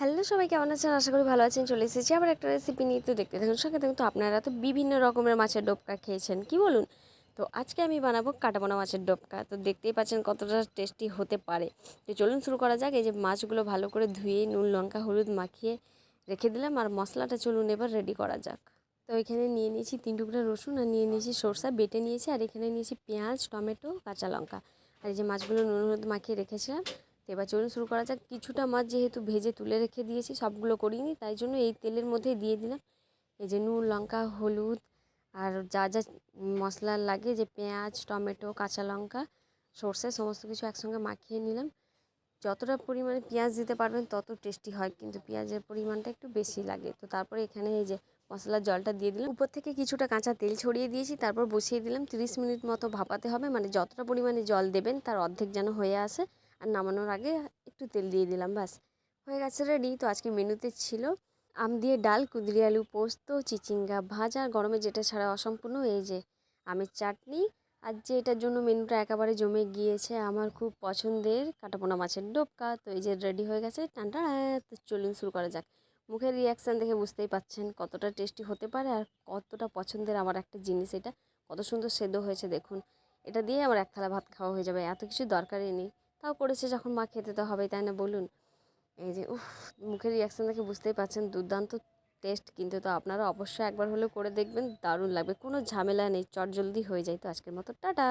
Hello সবাই, কেমন আছেন? আশা করি ভালো আছেন। চলে এসেছি আবার একটা রেসিপি নিয়ে। তো দেখতে থাকুন, সঙ্গে দেখুন তো আপনারা তো বিভিন্ন রকমের মাছের ডোপকা খেয়েছেন। কি বলুন? তো আজকে আমি বানাবো কাটাবোনা মাছের ডোপকা। তো দেখতেই পাচ্ছেন কতটা টেস্টি হতে পারে। তো চলুন শুরু করা যাক। এই যে মাছগুলো ভালো করে ধুয়ে নুন, লঙ্কা, হলুদ মাখিয়ে রেখে দিলাম। আর মশলাটা চলুন এবার রেডি করা যাক। তো এখানে নিয়ে নিয়েছি তিন টুকরা রসুন আর নিয়ে নিয়েছি সরষা। বেটে নিয়েছি আর এখানে নিয়েছি পেঁয়াজ, টমেটো, কাঁচা লঙ্কা। আর এই যে মাছগুলো নুন, হলুদ মাখিয়ে রেখেছিলাম। এবার চলুন শুরু করা যাক। কিছুটা মাছ যেহেতু ভেজে তুলে রেখে দিয়েছি, সবগুলো করিনি তাই জন্য এই তেলের মধ্যেই দিয়ে দিলাম। এই যে নুন, লঙ্কা, হলুদ আর যা যা মশলা লাগে, যে পেঁয়াজ, টমেটো, কাঁচা লঙ্কা, সর্ষে, সমস্ত কিছু একসঙ্গে মাখিয়ে নিলাম। যতটা পরিমাণে পেঁয়াজ দিতে পারবেন তত টেস্টি হয়, কিন্তু পেঁয়াজের পরিমাণটা একটু বেশি লাগে। তো তারপরে এখানে এই যে মশলার জলটা দিয়ে দিলাম। উপর থেকে কিছুটা কাঁচা তেল ছড়িয়ে দিয়েছি, তারপর বসিয়ে দিলাম। তিরিশ মিনিট মতো ভাপাতে হবে মানে যতটা পরিমাণে জল দেবেন তার অর্ধেক যেন হয়ে আসে। আর নামানোর আগে একটু তেল দিয়ে দিলাম, ব্যাস। হয়ে গেছে রেডি তো আজকে মেনুতে ছিল আম দিয়ে ডাল, কুদরি আলু পোস্ত, চিচিঙ্গা ভাজা গরমে যেটা ছাড়া অসম্পূর্ণ এই যে আমের চাটনি। আর যে এটার জন্য মেনুটা একেবারে জমে গিয়েছে আমার খুব পছন্দের কাটাপোনা মাছের ডোবকা। তো এই যে রেডি হয়ে গেছে। টানটা তো চলুন শুরু করা যাক। মুখের রিয়াকশান দেখে বুঝতেই পাচ্ছেন কতটা টেস্টি হতে পারে আর কতটা পছন্দের আমার একটা জিনিস এটা। কত সুন্দর সেদ্ধ হয়েছে, দেখুন। এটা দিয়ে আমার এক থালা ভাত খাওয়া হয়ে যাবে, এত কিছু দরকারই নেই। তাও করেছে যখন মা খেতে তো হবে তাই না? বলুন। এই যে, উফ, মুখের রিয়াকশান দেখে বুঝতেই পারছেন দুর্দান্ত টেস্ট কিন্তু তো আপনারা অবশ্যই একবার হলেও করে দেখবেন, দারুণ লাগবে। কোনো ঝামেলা নেই চট জলদি হয়ে যায়। তো আজকের মতো, টাটা।